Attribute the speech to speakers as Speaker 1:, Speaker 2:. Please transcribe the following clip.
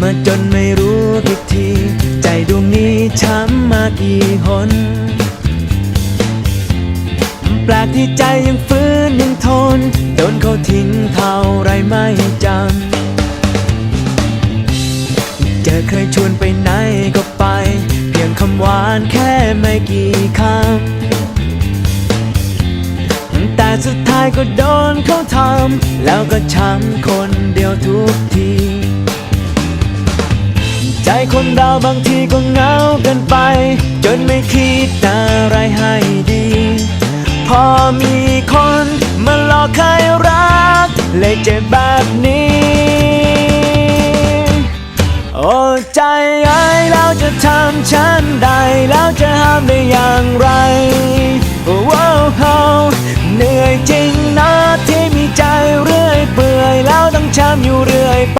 Speaker 1: มาจนไม่รู้กี่ที ใจดวงนี้ช้ำมากี่หน แปลกที่ใจยังฟื้นยังทนโดนเขาทิ้งเท่าไรไม่จำเจอเคยชวนไปไหนก็ไป เพียงคำหวานแค่ไม่กี่คำแต่สุดท้ายก็โดนเขาทำแล้วก็ช้ำคนเดียวทุกที ใจคนเราบางทีก็เหงาเกินไป จนไม่คิดอะไรให้ดี พอมีคนมาหลอกให้รัก เลยเจ็บแบบนี้ โอ้ใจไอ้ายแล้วจะทำฉันได้แล้วจะห้ามได้อย่างไรโอ้โหเหนื่อยจริง